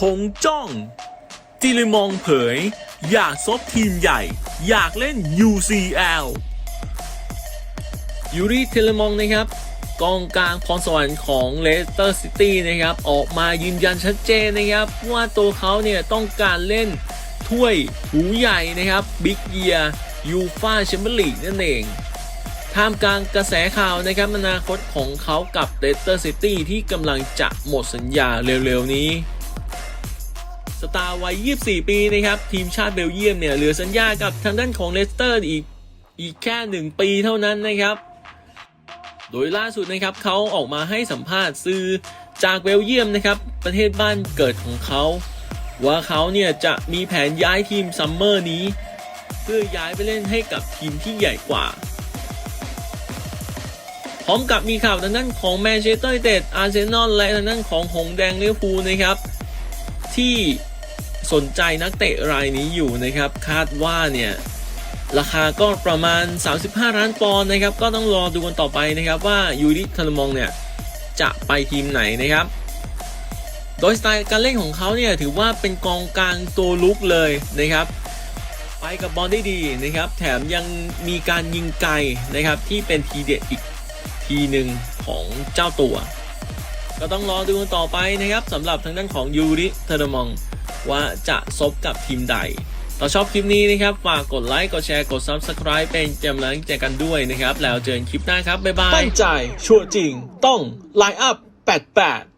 หงจ้อง จิลิมองเผย อยากซบทีมใหญ่ อยากเล่น UCL ยูริเทเลมองนะครับกองกลางพรสวรรค์ของเลสเตอร์ซิตี้นะครับ ออกมายืนยันชัดเจนนะครับ ว่าตัวเขาเนี่ยต้องการเล่นถ้วยหูใหญ่นะครับบิ๊กเยียยูฟาแชมเปี้ยนลีกนั่นเองท่ามกลางกระแสข่าวนะครับอนาคตของเขากับเลสเตอร์ซิตี้ที่กำลังจะหมดสัญญาเร็วๆนี้ สตาร์วัย 24 ปีนะครับ ทีมชาติเบลเยียมเนี่ยเหลือสัญญากับทางด้านของเลสเตอร์อีกอีกแค่ 1 ปีเท่านั้นนะครับ โดยล่าสุดนะครับเขาออกมาให้สัมภาษณ์สื่อจากเบลเยียมนะครับ ประเทศบ้านเกิดของเขา ว่าเขาเนี่ยจะมีแผนย้ายทีมซัมเมอร์นี้ เพื่อย้ายไปเล่นให้กับทีมที่ใหญ่กว่า พร้อมกับมีข่าวทางด้านของแมนเชสเตอร์เต็ดอาร์เซนอลและทางด้านของหงแดงลิเวอร์พูลนะครับ ที่ สนใจนักเตะรายนี้อยู่นะครับ คาดว่าเนี่ยราคาก็ประมาณ 35 ล้านปอนด์นะครับ ก็ต้องรอดูกันต่อไปนะครับว่ายูริคาร์มองเนี่ยจะไปทีมไหนนะครับ โดยสไตล์การเล่นของเขาเนี่ยถือว่าเป็นกองกลางตัวลุกเลยนะครับ ไปกับบอลได้ดีนะครับ แถมยังมีการยิงไกลนะครับที่เป็นทีเด็ดอีกทีหนึ่งของเจ้าตัว ก็ต้องรอดูกันต่อไปนะครับสำหรับทางด้านของยูริเทอร์มอง ว่าจะซบกับทีมใดถ้าชอบคลิปนี้นะครับ ฝากกดไลค์ กดแชร์ กด Subscribe เป็นกำลังใจกันด้วยนะครับ แล้วเจอกันคลิปหน้าครับ บ๊ายบาย ตั้งใจ ชัวร์จริง ต้องไลน์อัพ 88